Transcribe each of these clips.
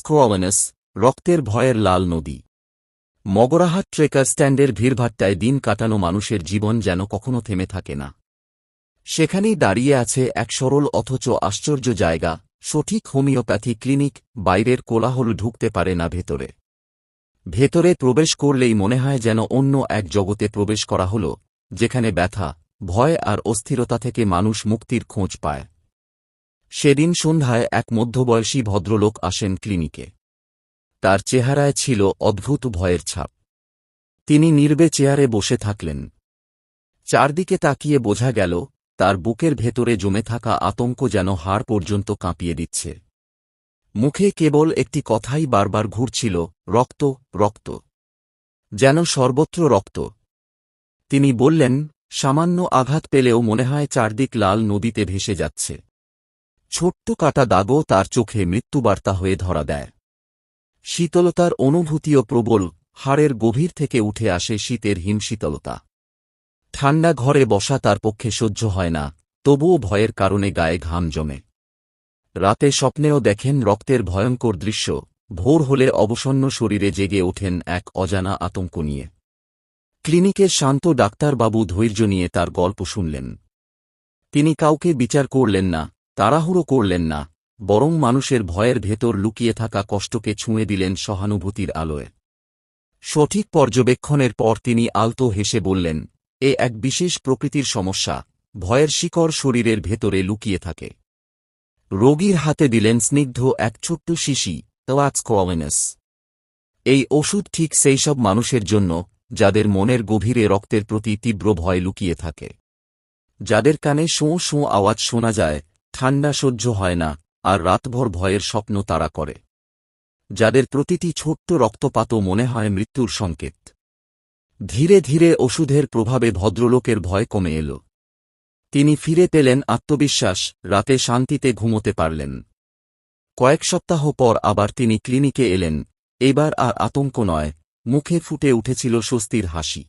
ক্রোয়ালেনাস রক্তের ভয়ের লাল নদী। মগরাহাট ট্রেকার স্ট্যান্ডের ভিড়ভাট্টায় দিন কাটানো মানুষের জীবন যেন কখনো থেমে থাকে না। সেখানেই দাঁড়িয়ে আছে এক সরল অথচ আশ্চর্য জায়গা, সঠিক হোমিওপ্যাথি ক্লিনিক, বাইরের কোলাহল ঢুকতে পারে না ভেতরে। ভেতরে প্রবেশ করলেই মনে হয় যেন অন্য এক জগতে প্রবেশ করা হল, যেখানে ব্যথা, ভয় আর অস্থিরতা থেকে মানুষ মুক্তির খোঁজ পায়। সেদিন সন্ধ্যায় এক মধ্যবয়সী ভদ্রলোক আসেন ক্লিনিকে। তার চেহারায় ছিল অদ্ভুত ভয়ের ছাপ। তিনি নির্বে চেয়ারে বসে থাকলেন। চারদিকে তাকিয়ে বোঝা গেল, তার বুকের ভেতরে জমে থাকা আতঙ্ক যেন হাড় পর্যন্ত কাঁপিয়ে দিচ্ছে। মুখে কেবল একটি কথাই বারবার ঘুরছিল, রক্ত রক্ত। যেন সর্বত্র রক্ত। তিনি বললেন, সামান্য আঘাত পেলেও মনে হয় চারদিক লাল নদীতে ভেসে যাচ্ছে। ছোট্ট কাটা দাগও তার চোখে মৃত্যুবার্তা হয়ে ধরা দেয়। শীতলতার অনুভূতিও প্রবল, হাড়ের গভীর থেকে উঠে আসে শীতের হিমশীতলতা। ঠান্ডা ঘরে বসা তার পক্ষে সহ্য হয় না, তবুও ভয়ের কারণে গায়ে ঘাম জমে। রাতে স্বপ্নেও দেখেন রক্তের ভয়ঙ্কর দৃশ্য, ভোর হলে অবসন্ন শরীরে জেগে ওঠেন এক অজানা আতঙ্ক নিয়ে। ক্লিনিকের শান্ত ডাক্তারবাবু ধৈর্য নিয়ে তার গল্প শুনলেন। তিনি কাউকে বিচার করলেন না তাড়াহুড়ো করলেন না, বরং মানুষের ভয়ের ভেতর লুকিয়ে থাকা কষ্টকে ছুঁয়ে দিলেন সহানুভূতির আলোয়। সঠিক পর্যবেক্ষণের পর তিনি আলতো হেসে বললেন, এ এক বিশেষ প্রকৃতির সমস্যা, ভয়ের শিকড় শরীরের ভেতরে লুকিয়ে থাকে। রোগীর হাতে দিলেন স্নিগ্ধ এক ছোট্ট শিশি তোয়াক্স এই ওষুধ ঠিক সেই সব মানুষের জন্য, যাদের মনের গভীরে রক্তের প্রতি তীব্র ভয় লুকিয়ে থাকে। যাদের কানে শোঁ শোঁ আওয়াজ শোনা যায় ঠান্ডা সহ্য হয় না, আর রাতভর ভয়ের স্বপ্ন তারা করে। যাদের প্রতিটি ছোট্ট রক্তপাতও মনে হয় মৃত্যুর সংকেত। ধীরে ধীরে ওষুধের প্রভাবে ভদ্রলোকের ভয় কমে এল। তিনি ফিরে পেলেন আত্মবিশ্বাস, রাতে শান্তিতে ঘুমোতে পারলেন। কয়েক সপ্তাহ পর আবার তিনি ক্লিনিকে এলেন। এবার আর আতঙ্ক নয়, মুখে ফুটে উঠেছিল স্বস্তির হাসি।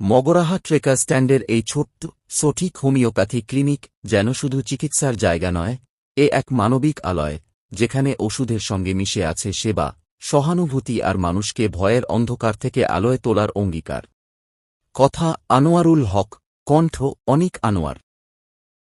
মগরাহা ট্রেকার স্ট্যান্ডের এই ছোট্ট, সঠিক হোমিওপ্যাথি ক্লিনিক যেন শুধু চিকিৎসার জায়গা নয়, এ এক মানবিক আলয়, যেখানে ওষুধের সঙ্গে মিশে আছে সেবা, সহানুভূতি আর মানুষকে ভয়ের অন্ধকার থেকে আলোয় তোলার অঙ্গীকার। কথা আনোয়ারুল হক, কণ্ঠ অনিক আনোয়ার।